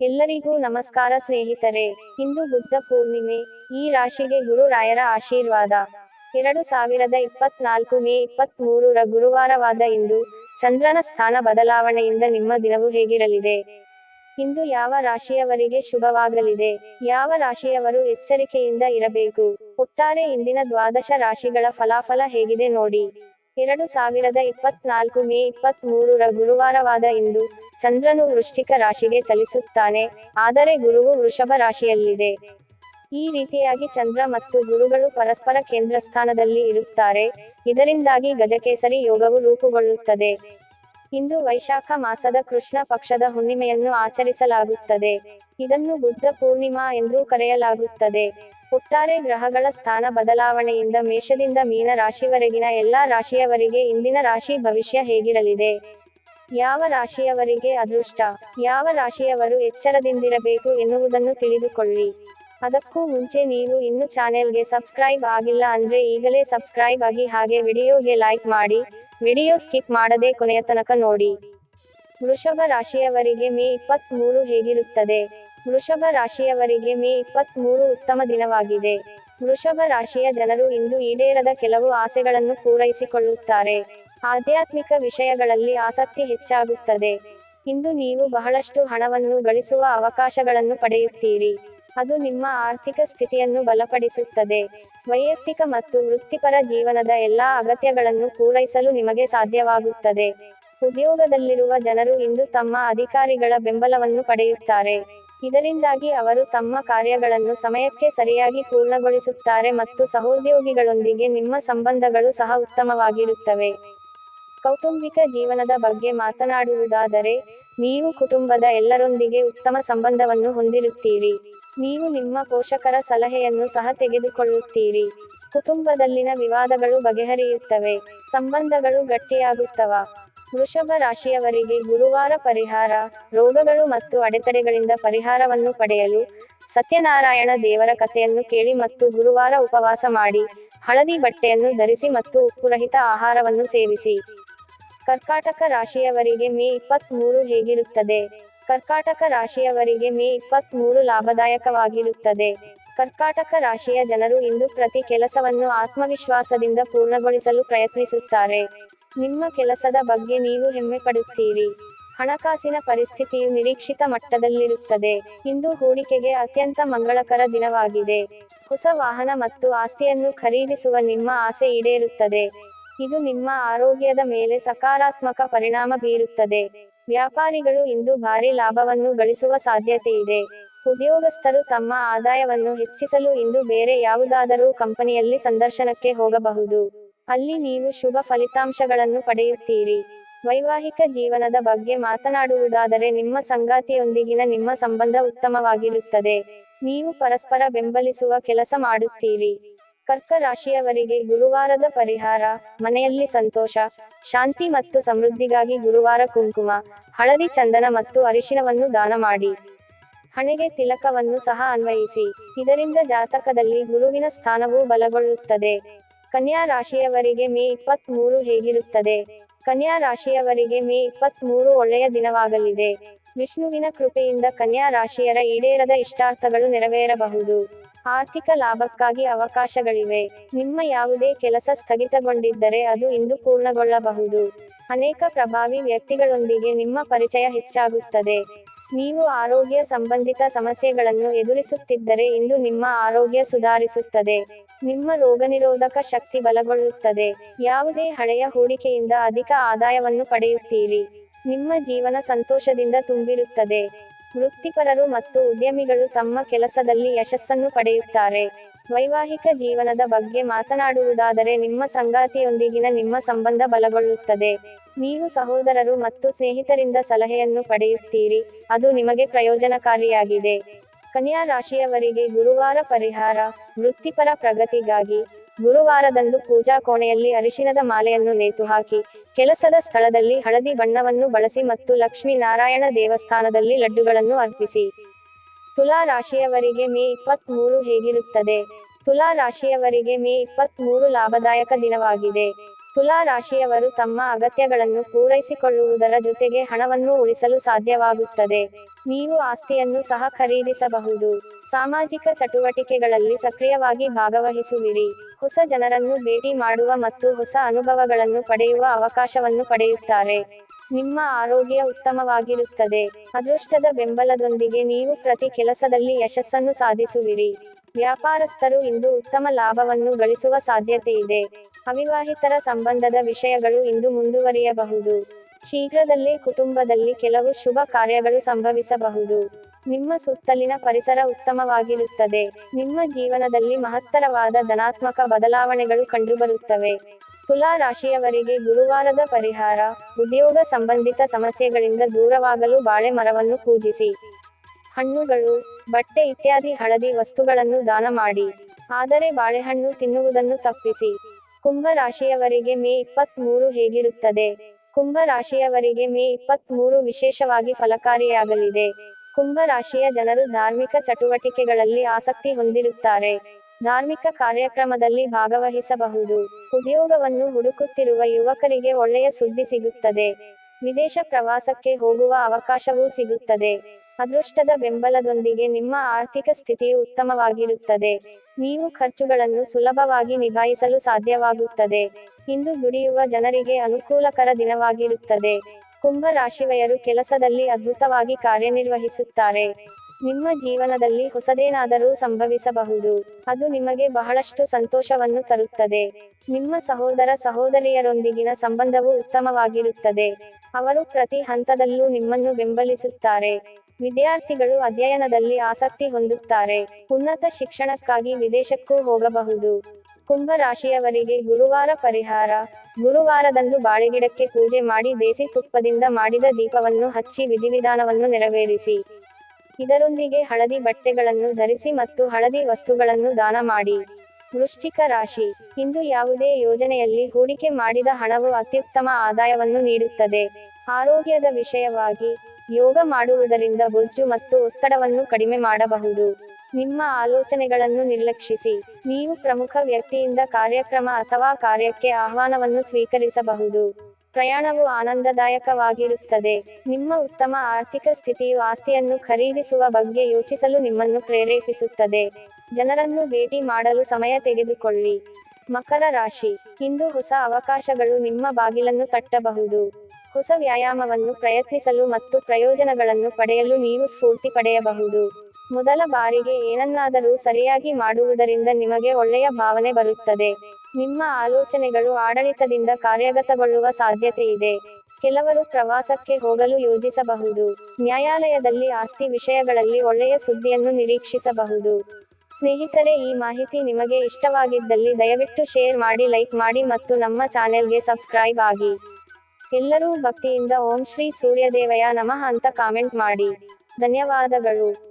ಎಲ್ಲರಿಗೂ ನಮಸ್ಕಾರ ಸ್ನೇಹಿತರೆ. ಇಂದು ಬುದ್ಧ ಪೂರ್ಣಿಮೆ. ಈ ರಾಶಿಗೆ ಗುರು ರಾಯರ ಆಶೀರ್ವಾದ. ಎರಡು ಸಾವಿರದ ಇಪ್ಪತ್ನಾಲ್ಕು ಮೇ ಇಪ್ಪತ್ತ್ ಮೂರರ ಗುರುವಾರವಾದ ಇಂದು ಚಂದ್ರನ ಸ್ಥಾನ ಬದಲಾವಣೆಯಿಂದ ನಿಮ್ಮ ದಿನವು ಹೇಗಿರಲಿದೆ? ಇಂದು ಯಾವ ರಾಶಿಯವರಿಗೆ ಶುಭವಾಗಲಿದೆ? ಯಾವ ರಾಶಿಯವರು ಎಚ್ಚರಿಕೆಯಿಂದ ಇರಬೇಕು? ಒಟ್ಟಾರೆ ಇಂದಿನ ದ್ವಾದಶ ರಾಶಿಗಳ ಫಲಾಫಲ ಹೇಗಿದೆ ನೋಡಿ. ಎರಡು ಸಾವಿರದ ಇಪ್ಪತ್ನಾಲ್ಕು ಮೇ ಇಪ್ಪತ್ತ್ ಮೂರರ ಗುರುವಾರವಾದ ಇಂದು ಚಂದ್ರನು ವೃಶ್ಚಿಕ ರಾಶಿಗೆ ಚಲಿಸುತ್ತಾನೆ. ಆದರೆ ಗುರುವು ವೃಷಭ ರಾಶಿಯಲ್ಲಿದೆ. ಈ ರೀತಿಯಾಗಿ ಚಂದ್ರ ಮತ್ತು ಗುರುಗಳು ಪರಸ್ಪರ ಕೇಂದ್ರ ಸ್ಥಾನದಲ್ಲಿ ಇರುತ್ತಾರೆ. ಇದರಿಂದಾಗಿ ಗಜಕೇಸರಿ ಯೋಗವು ರೂಪುಗೊಳ್ಳುತ್ತದೆ. ಇಂದು ವೈಶಾಖ ಮಾಸದ ಕೃಷ್ಣ ಪಕ್ಷದ ಹುಣ್ಣಿಮೆಯನ್ನು ಆಚರಿಸಲಾಗುತ್ತದೆ. ಇದನ್ನು ಬುದ್ಧ ಪೂರ್ಣಿಮಾ ಎಂದೂ ಕರೆಯಲಾಗುತ್ತದೆ. ಒಟ್ಟಾರೆ ಗ್ರಹಗಳ ಸ್ಥಾನ ಬದಲಾವಣೆಯಿಂದ ಮೇಷದಿಂದ ಮೀನ ರಾಶಿವರೆಗಿನ ಎಲ್ಲಾ ರಾಶಿಯವರಿಗೆ ಇಂದಿನ ರಾಶಿ ಭವಿಷ್ಯ ಹೇಗಿರಲಿದೆ? ಯಾವ ರಾಶಿಯವರಿಗೆ ಅದೃಷ್ಟ? ಯಾವ ರಾಶಿಯವರು ಎಚ್ಚರದಿಂದಿರಬೇಕು ಎನ್ನುವುದನ್ನು ತಿಳಿದುಕೊಳ್ಳಿ. ಅದಕ್ಕೂ ಮುಂಚೆ ನೀವು ಇನ್ನು ಚಾನೆಲ್ಗೆ ಸಬ್ಸ್ಕ್ರೈಬ್ ಆಗಿಲ್ಲ ಅಂದ್ರೆ ಈಗಲೇ ಸಬ್ಸ್ಕ್ರೈಬ್ ಆಗಿ ಹಾಗೆ ವಿಡಿಯೋಗೆ ಲೈಕ್ ಮಾಡಿ, ವಿಡಿಯೋ ಸ್ಕಿಪ್ ಮಾಡದೆ ಕೊನೆಯ ತನಕ ನೋಡಿ. ವೃಷಭ ರಾಶಿಯವರಿಗೆ ಮೇ ಇಪ್ಪತ್ತ್ ಮೂರು ಹೇಗಿರುತ್ತದೆ? ವೃಷಭ ರಾಶಿಯವರಿಗೆ ಮೇ ಇಪ್ಪತ್ತ್ ಮೂರು ಉತ್ತಮ ದಿನವಾಗಿದೆ. ವೃಷಭ ರಾಶಿಯ ಜನರು ಇಂದು ಈಡೇರದ ಕೆಲವು ಆಸೆಗಳನ್ನು ಪೂರೈಸಿಕೊಳ್ಳುತ್ತಾರೆ. ಆಧ್ಯಾತ್ಮಿಕ ವಿಷಯಗಳಲ್ಲಿ ಆಸಕ್ತಿ ಹೆಚ್ಚಾಗುತ್ತದೆ. ಇಂದು ನೀವು ಬಹಳಷ್ಟು ಹಣವನ್ನು ಗಳಿಸುವ ಅವಕಾಶಗಳನ್ನು ಪಡೆಯುತ್ತೀರಿ. ಅದು ನಿಮ್ಮ ಆರ್ಥಿಕ ಸ್ಥಿತಿಯನ್ನು ಬಲಪಡಿಸುತ್ತದೆ. ವೈಯಕ್ತಿಕ ಮತ್ತು ವೃತ್ತಿಪರ ಜೀವನದ ಎಲ್ಲಾ ಅಗತ್ಯಗಳನ್ನು ಪೂರೈಸಲು ನಿಮಗೆ ಸಾಧ್ಯವಾಗುತ್ತದೆ. ಉದ್ಯೋಗದಲ್ಲಿರುವ ಜನರು ಇಂದು ತಮ್ಮ ಅಧಿಕಾರಿಗಳ ಬೆಂಬಲವನ್ನು ಪಡೆಯುತ್ತಾರೆ. ಇದರಿಂದಾಗಿ ಅವರು ತಮ್ಮ ಕಾರ್ಯಗಳನ್ನು ಸಮಯಕ್ಕೆ ಸರಿಯಾಗಿ ಪೂರ್ಣಗೊಳಿಸುತ್ತಾರೆ ಮತ್ತು ಸಹೋದ್ಯೋಗಿಗಳೊಂದಿಗೆ ನಿಮ್ಮ ಸಂಬಂಧಗಳು ಸಹ ಉತ್ತಮವಾಗಿರುತ್ತವೆ. ಕೌಟುಂಬಿಕ ಜೀವನದ ಬಗ್ಗೆ ಮಾತನಾಡುವುದಾದರೆ, ನೀವು ಕುಟುಂಬದ ಎಲ್ಲರೊಂದಿಗೆ ಉತ್ತಮ ಸಂಬಂಧವನ್ನು ಹೊಂದಿರುತ್ತೀರಿ. ನೀವು ನಿಮ್ಮ ಪೋಷಕರ ಸಲಹೆಯನ್ನು ಸಹ ತೆಗೆದುಕೊಳ್ಳುತ್ತೀರಿ. ಕುಟುಂಬದಲ್ಲಿನ ವಿವಾದಗಳು ಬಗೆಹರಿಯುತ್ತವೆ, ಸಂಬಂಧಗಳು ಗಟ್ಟಿಯಾಗುತ್ತವ. ವೃಷಭ ರಾಶಿಯವರಿಗೆ ಗುರುವಾರ ಪರಿಹಾರ, ರೋಗಗಳು ಮತ್ತು ಅಡೆತಡೆಗಳಿಂದ ಪರಿಹಾರವನ್ನು ಪಡೆಯಲು ಸತ್ಯನಾರಾಯಣ ದೇವರ ಕಥೆಯನ್ನು ಕೇಳಿ ಮತ್ತು ಗುರುವಾರ ಉಪವಾಸ ಮಾಡಿ, ಹಳದಿ ಬಟ್ಟೆಯನ್ನು ಧರಿಸಿ ಮತ್ತು ಉಪ್ಪುರಹಿತ ಆಹಾರವನ್ನು ಸೇವಿಸಿ. ಕರ್ಕಾಟಕ ರಾಶಿಯವರಿಗೆ ಮೇ ಇಪ್ಪತ್ತ್ ಮೂರು ಹೇಗಿರುತ್ತದೆ? ಕರ್ಕಾಟಕ ರಾಶಿಯವರಿಗೆ ಮೇ ಇಪ್ಪತ್ತ್ ಮೂರು ಲಾಭದಾಯಕವಾಗಿರುತ್ತದೆ. ಕರ್ಕಾಟಕ ರಾಶಿಯ ಜನರು ಇಂದು ಪ್ರತಿ ಕೆಲಸವನ್ನು ಆತ್ಮವಿಶ್ವಾಸದಿಂದ ಪೂರ್ಣಗೊಳಿಸಲು ಪ್ರಯತ್ನಿಸುತ್ತಾರೆ. ನಿಮ್ಮ ಕೆಲಸದ ಬಗ್ಗೆ ನೀವು ಹೆಮ್ಮೆ ಪಡುತ್ತೀರಿ. ಹಣಕಾಸಿನ ಪರಿಸ್ಥಿತಿಯು ನಿರೀಕ್ಷಿತ ಮಟ್ಟದಲ್ಲಿರುತ್ತದೆ. ಇಂದು ಹೂಡಿಕೆಗೆ ಅತ್ಯಂತ ಮಂಗಳಕರ ದಿನವಾಗಿದೆ. ಹೊಸ ವಾಹನ ಮತ್ತು ಆಸ್ತಿಯನ್ನು ಖರೀದಿಸುವ ನಿಮ್ಮ ಆಸೆ ಈಡೇರುತ್ತದೆ. ಇದು ನಿಮ್ಮ ಆರೋಗ್ಯದ ಮೇಲೆ ಸಕಾರಾತ್ಮಕ ಪರಿಣಾಮ ಬೀರುತ್ತದೆ. ವ್ಯಾಪಾರಿಗಳು ಇಂದು ಭಾರಿ ಲಾಭವನ್ನು ಗಳಿಸುವ ಸಾಧ್ಯತೆ ಇದೆ. ಉದ್ಯೋಗಸ್ಥರು ತಮ್ಮ ಆದಾಯವನ್ನು ಹೆಚ್ಚಿಸಲು ಇಂದು ಬೇರೆ ಯಾವುದಾದರೂ ಕಂಪನಿಯಲ್ಲಿ ಸಂದರ್ಶನಕ್ಕೆ ಹೋಗಬಹುದು. ಅಲ್ಲಿ ನೀವು ಶುಭ ಫಲಿತಾಂಶಗಳನ್ನು ಪಡೆಯುತ್ತೀರಿ. ವೈವಾಹಿಕ ಜೀವನದ ಬಗ್ಗೆ ಮಾತನಾಡುವುದಾದರೆ ನಿಮ್ಮ ಸಂಗಾತಿಯೊಂದಿಗಿನ ನಿಮ್ಮ ಸಂಬಂಧ ಉತ್ತಮವಾಗಿರುತ್ತದೆ. ನೀವು ಪರಸ್ಪರ ಬೆಂಬಲಿಸುವ ಕೆಲಸ ಮಾಡುತ್ತೀರಿ. ಕರ್ಕ ರಾಶಿಯವರಿಗೆ ಗುರುವಾರದ ಪರಿಹಾರ, ಮನೆಯಲ್ಲಿ ಸಂತೋಷ, ಶಾಂತಿ ಮತ್ತು ಸಮೃದ್ಧಿಗಾಗಿ ಗುರುವಾರ ಕುಂಕುಮ, ಹಳದಿ ಚಂದನ ಮತ್ತು ಅರಿಶಿನವನ್ನು ದಾನ ಮಾಡಿ. ಹಣೆಗೆ ತಿಲಕವನ್ನು ಸಹ ಅನ್ವಯಿಸಿ. ಇದರಿಂದ ಜಾತಕದಲ್ಲಿ ಗುರುವಿನ ಸ್ಥಾನವೂ ಬಲಗೊಳ್ಳುತ್ತದೆ. ಕನ್ಯಾ ರಾಶಿಯವರಿಗೆ ಮೇ ಇಪ್ಪತ್ತ್ ಮೂರು ಹೇಗಿರುತ್ತದೆ? ಕನ್ಯಾ ರಾಶಿಯವರಿಗೆ ಮೇ ಇಪ್ಪತ್ತ್ ಮೂರು ಒಳ್ಳೆಯ ದಿನವಾಗಲಿದೆ. ವಿಷ್ಣುವಿನ ಕೃಪೆಯಿಂದ ಕನ್ಯಾ ರಾಶಿಯರ ಈಡೇರದ ಇಷ್ಟಾರ್ಥಗಳು ನೆರವೇರಬಹುದು. ಆರ್ಥಿಕ ಲಾಭಕ್ಕಾಗಿ ಅವಕಾಶಗಳಿವೆ. ನಿಮ್ಮ ಯಾವುದೇ ಕೆಲಸ ಸ್ಥಗಿತಗೊಂಡಿದ್ದರೆ ಅದು ಇಂದು ಪೂರ್ಣಗೊಳ್ಳಬಹುದು. ಅನೇಕ ಪ್ರಭಾವಿ ವ್ಯಕ್ತಿಗಳೊಂದಿಗೆ ನಿಮ್ಮ ಪರಿಚಯ ಹೆಚ್ಚಾಗುತ್ತದೆ. ನೀವು ಆರೋಗ್ಯ ಸಂಬಂಧಿತ ಸಮಸ್ಯೆಗಳನ್ನು ಎದುರಿಸುತ್ತಿದ್ದರೆ ಇಂದು ನಿಮ್ಮ ಆರೋಗ್ಯ ಸುಧಾರಿಸುತ್ತದೆ. ನಿಮ್ಮ ರೋಗನಿರೋಧಕ ಶಕ್ತಿ ಬಲಗೊಳ್ಳುತ್ತದೆ. ಯಾವುದೇ ಹಳೆಯ ಹೂಡಿಕೆಯಿಂದ ಅಧಿಕ ಆದಾಯವನ್ನು ಪಡೆಯುತ್ತೀರಿ. ನಿಮ್ಮ ಜೀವನ ಸಂತೋಷದಿಂದ ತುಂಬಿರುತ್ತದೆ. ವೃತ್ತಿಪರರು ಮತ್ತು ಉದ್ಯಮಿಗಳು ತಮ್ಮ ಕೆಲಸದಲ್ಲಿ ಯಶಸ್ಸನ್ನು ಪಡೆಯುತ್ತಾರೆ. ವೈವಾಹಿಕ ಜೀವನದ ಬಗ್ಗೆ ಮಾತನಾಡುವುದಾದರೆ ನಿಮ್ಮ ಸಂಗಾತಿಯೊಂದಿಗಿನ ನಿಮ್ಮ ಸಂಬಂಧ ಬಲಗೊಳ್ಳುತ್ತದೆ. ನೀವು ಸಹೋದರರು ಮತ್ತು ಸ್ನೇಹಿತರಿಂದ ಸಲಹೆಯನ್ನು ಪಡೆಯುತ್ತೀರಿ. ಅದು ನಿಮಗೆ ಪ್ರಯೋಜನಕಾರಿಯಾಗಿದೆ. ಕನ್ಯಾ ರಾಶಿಯವರಿಗೆ ಗುರುವಾರ ಪರಿಹಾರ. ವೃತ್ತಿಪರ ಪ್ರಗತಿಗಾಗಿ ಗುರುವಾರದಂದು ಪೂಜಾ ಕೋಣೆಯಲ್ಲಿ ಅರಿಶಿನದ ಮಾಲೆಯನ್ನು ನೇತುಹಾಕಿ ಕೆಲಸದ ಸ್ಥಳದಲ್ಲಿ ಹಳದಿ ಬಣ್ಣವನ್ನು ಬಳಸಿ ಮತ್ತು ಲಕ್ಷ್ಮೀ ನಾರಾಯಣ ದೇವಸ್ಥಾನದಲ್ಲಿ ಲಡ್ಡುಗಳನ್ನು ಅರ್ಪಿಸಿ. ತುಲಾ ರಾಶಿಯವರಿಗೆ ಮೇ ಇಪ್ಪತ್ತ್ ಮೂರು ಹೇಗಿರುತ್ತದೆ? ತುಲಾ ರಾಶಿಯವರಿಗೆ ಮೇ ಇಪ್ಪತ್ತ್ ಮೂರು ಲಾಭದಾಯಕ ದಿನವಾಗಿದೆ. ತುಲಾ ರಾಶಿಯವರು ತಮ್ಮ ಅಗತ್ಯಗಳನ್ನು ಪೂರೈಸಿಕೊಳ್ಳುವುದರ ಜೊತೆಗೆ ಹಣವನ್ನು ಉಳಿಸಲು ಸಾಧ್ಯವಾಗುತ್ತದೆ. ನೀವು ಆಸ್ತಿಯನ್ನು ಸಹ ಖರೀದಿಸಬಹುದು. ಸಾಮಾಜಿಕ ಚಟುವಟಿಕೆಗಳಲ್ಲಿ ಸಕ್ರಿಯವಾಗಿ ಭಾಗವಹಿಸುವಿರಿ. ಹೊಸ ಜನರನ್ನು ಭೇಟಿ ಮಾಡುವ ಮತ್ತು ಹೊಸ ಅನುಭವಗಳನ್ನು ಪಡೆಯುವ ಅವಕಾಶವನ್ನು ಪಡೆಯುತ್ತಾರೆ. ನಿಮ್ಮ ಆರೋಗ್ಯ ಉತ್ತಮವಾಗಿರುತ್ತದೆ. ಅದೃಷ್ಟದ ಬೆಂಬಲದೊಂದಿಗೆ ನೀವು ಪ್ರತಿ ಕೆಲಸದಲ್ಲಿ ಯಶಸ್ಸನ್ನು ಸಾಧಿಸುವಿರಿ. ವ್ಯಾಪಾರಸ್ಥರು ಇಂದು ಉತ್ತಮ ಲಾಭವನ್ನು ಗಳಿಸುವ ಸಾಧ್ಯತೆ ಇದೆ ಅವಿವಾಹಿತರ ಸಂಬಂಧದ ವಿಷಯಗಳು ಇಂದು ಮುಂದುವರಿಯಬಹುದು. ಶೀಘ್ರದಲ್ಲೇ ಕುಟುಂಬದಲ್ಲಿ ಕೆಲವು ಶುಭ ಕಾರ್ಯಗಳು ಸಂಭವಿಸಬಹುದು. ನಿಮ್ಮ ಸುತ್ತಲಿನ ಪರಿಸರ ಉತ್ತಮವಾಗಿರುತ್ತದೆ. ನಿಮ್ಮ ಜೀವನದಲ್ಲಿ ಮಹತ್ತರವಾದ ಧನಾತ್ಮಕ ಬದಲಾವಣೆಗಳು ಕಂಡುಬರುತ್ತವೆ. ತುಲಾ ರಾಶಿಯವರಿಗೆ ಗುರುವಾರದ ಪರಿಹಾರ, ಉದ್ಯೋಗ ಸಂಬಂಧಿತ ಸಮಸ್ಯೆಗಳಿಂದ ದೂರವಾಗಲು ಬಾಳೆ ಮರವನ್ನು ಪೂಜಿಸಿ. ಹಣ್ಣುಗಳು, ಬಟ್ಟೆ ಇತ್ಯಾದಿ ಹಳದಿ ವಸ್ತುಗಳನ್ನು ದಾನ ಮಾಡಿ. ಆದರೆ ಬಾಳೆಹಣ್ಣು ತಿನ್ನುವುದನ್ನು ತಪ್ಪಿಸಿ. ಕುಂಭ ರಾಶಿಯವರಿಗೆ ಮೇ ಇಪ್ಪತ್ತ್ ಮೂರು ಹೇಗಿರುತ್ತದೆ? ಕುಂಭ ರಾಶಿಯವರಿಗೆ ಮೇ ಇಪ್ಪತ್ತ್ ಮೂರು ವಿಶೇಷವಾಗಿ ಫಲಕಾರಿಯಾಗಲಿದೆ. ಕುಂಭ ರಾಶಿಯ ಜನರು ಧಾರ್ಮಿಕ ಚಟುವಟಿಕೆಗಳಲ್ಲಿ ಆಸಕ್ತಿ ಹೊಂದಿರುತ್ತಾರೆ. ಧಾರ್ಮಿಕ ಕಾರ್ಯಕ್ರಮದಲ್ಲಿ ಭಾಗವಹಿಸಬಹುದು. ಉದ್ಯೋಗವನ್ನು ಹುಡುಕುತ್ತಿರುವ ಯುವಕರಿಗೆ ಒಳ್ಳೆಯ ಸುದ್ದಿ ಸಿಗುತ್ತದೆ. ವಿದೇಶ ಪ್ರವಾಸಕ್ಕೆ ಹೋಗುವ ಅವಕಾಶವೂ ಸಿಗುತ್ತದೆ. ಅದೃಷ್ಟದ ಬೆಂಬಲದೊಂದಿಗೆ ನಿಮ್ಮ ಆರ್ಥಿಕ ಸ್ಥಿತಿಯು ಉತ್ತಮವಾಗಿರುತ್ತದೆ. ನೀವು ಖರ್ಚುಗಳನ್ನು ಸುಲಭವಾಗಿ ನಿಭಾಯಿಸಲು ಸಾಧ್ಯವಾಗುತ್ತದೆ. ಇಂದು ದುಡಿಯುವ ಜನರಿಗೆ ಅನುಕೂಲಕರ ದಿನವಾಗಿರುತ್ತದೆ. ಕುಂಭ ರಾಶಿವಯರು ಕೆಲಸದಲ್ಲಿ ಅದ್ಭುತವಾಗಿ ಕಾರ್ಯನಿರ್ವಹಿಸುತ್ತಾರೆ. ನಿಮ್ಮ ಜೀವನದಲ್ಲಿ ಹೊಸದೇನಾದರೂ ಸಂಭವಿಸಬಹುದು. ಅದು ನಿಮಗೆ ಬಹಳಷ್ಟು ಸಂತೋಷವನ್ನು ತರುತ್ತದೆ. ನಿಮ್ಮ ಸಹೋದರ ಸಹೋದರಿಯರೊಂದಿಗಿನ ಸಂಬಂಧವು ಉತ್ತಮವಾಗಿರುತ್ತದೆ. ಅವರು ಪ್ರತಿ ಹಂತದಲ್ಲೂ ನಿಮ್ಮನ್ನು ಬೆಂಬಲಿಸುತ್ತಾರೆ. ವಿದ್ಯಾರ್ಥಿಗಳು ಅಧ್ಯಯನದಲ್ಲಿ ಆಸಕ್ತಿ ಹೊಂದುತ್ತಾರೆ. ಉನ್ನತ ಶಿಕ್ಷಣಕ್ಕಾಗಿ ವಿದೇಶಕ್ಕೂ ಹೋಗಬಹುದು. ಕುಂಭ ರಾಶಿಯವರಿಗೆ ಗುರುವಾರ ಪರಿಹಾರ. ಗುರುವಾರದಂದು ಬಾಳೆಗಿಡಕ್ಕೆ ಪೂಜೆ ಮಾಡಿ ದೇಸಿ ತುಪ್ಪದಿಂದ ಮಾಡಿದ ದೀಪವನ್ನು ಹಚ್ಚಿ ವಿಧಿವಿಧಾನವನ್ನು ನೆರವೇರಿಸಿ. ಇದರೊಂದಿಗೆ ಹಳದಿ ಬಟ್ಟೆಗಳನ್ನು ಧರಿಸಿ ಮತ್ತು ಹಳದಿ ವಸ್ತುಗಳನ್ನು ದಾನ ಮಾಡಿ. ವೃಶ್ಚಿಕ ರಾಶಿ. ಇಂದು ಯಾವುದೇ ಯೋಜನೆಯಲ್ಲಿ ಹೂಡಿಕೆ ಮಾಡಿದ ಹಣವು ಅತ್ಯುತ್ತಮ ಆದಾಯವನ್ನು ನೀಡುತ್ತದೆ. ಆರೋಗ್ಯದ ವಿಷಯವಾಗಿ ಯೋಗ ಮಾಡುವುದರಿಂದ ಬೊಜ್ಜು ಮತ್ತು ಒತ್ತಡವನ್ನು ಕಡಿಮೆ ಮಾಡಬಹುದು. ನಿಮ್ಮ ಆಲೋಚನೆಗಳನ್ನು ನಿರ್ಲಕ್ಷಿಸಿ. ನೀವು ಪ್ರಮುಖ ವ್ಯಕ್ತಿಯಿಂದ ಕಾರ್ಯಕ್ರಮ ಅಥವಾ ಕಾರ್ಯಕ್ಕೆ ಆಹ್ವಾನವನ್ನು ಸ್ವೀಕರಿಸಬಹುದು. ಪ್ರಯಾಣವು ಆನಂದದಾಯಕವಾಗಿರುತ್ತದೆ. ನಿಮ್ಮ ಉತ್ತಮ ಆರ್ಥಿಕ ಸ್ಥಿತಿಯು ಆಸ್ತಿಯನ್ನು ಖರೀದಿಸುವ ಬಗ್ಗೆ ಯೋಚಿಸಲು ನಿಮ್ಮನ್ನು ಪ್ರೇರೇಪಿಸುತ್ತದೆ. ಜನರನ್ನು ಭೇಟಿ ಮಾಡಲು ಸಮಯ ತೆಗೆದುಕೊಳ್ಳಿ. ಮಕರ ರಾಶಿ. ಇಂದು ಹೊಸ ಅವಕಾಶಗಳು ನಿಮ್ಮ ಬಾಗಿಲನ್ನು ತಟ್ಟಬಹುದು. ಹೊಸ ವ್ಯಾಯಾಮವನ್ನು ಪ್ರಯತ್ನಿಸಲು ಮತ್ತು ಪ್ರಯೋಜನಗಳನ್ನು ಪಡೆಯಲು ನೀವು ಸ್ಫೂರ್ತಿ ಪಡೆಯಬಹುದು. ಮೊದಲ ಬಾರಿಗೆ ಏನನ್ನಾದರೂ ಸರಿಯಾಗಿ ಮಾಡುವುದರಿಂದ ನಿಮಗೆ ಒಳ್ಳೆಯ ಭಾವನೆ ಬರುತ್ತದೆ. ನಿಮ್ಮ ಆಲೋಚನೆಗಳು ಆಡಳಿತದಿಂದ ಕಾರ್ಯಗತಗೊಳ್ಳುವ ಸಾಧ್ಯತೆ ಇದೆ. ಕೆಲವರು ಪ್ರವಾಸಕ್ಕೆ ಹೋಗಲು ಯೋಜಿಸಬಹುದು. ನ್ಯಾಯಾಲಯದಲ್ಲಿ ಆಸ್ತಿ ವಿಷಯಗಳಲ್ಲಿ ಒಳ್ಳೆಯ ಸುದ್ದಿಯನ್ನು ನಿರೀಕ್ಷಿಸಬಹುದು. ಸ್ನೇಹಿತರೆ, ಈ ಮಾಹಿತಿ ನಿಮಗೆ ಇಷ್ಟವಾಗಿದ್ದಲ್ಲಿ ದಯವಿಟ್ಟು ಶೇರ್ ಮಾಡಿ, ಲೈಕ್ ಮಾಡಿ ಮತ್ತು ನಮ್ಮ ಚಾನೆಲ್ಗೆ ಸಬ್ಸ್ಕ್ರೈಬ್ ಆಗಿ. ಎಲ್ಲರೂ ಭಕ್ತಿಯಿಂದ ಓಂ ಶ್ರೀ ಸೂರ್ಯದೇವಯ ನಮಃ ಅಂತ ಕಾಮೆಂಟ್ ಮಾಡಿ. ಧನ್ಯವಾದಗಳು.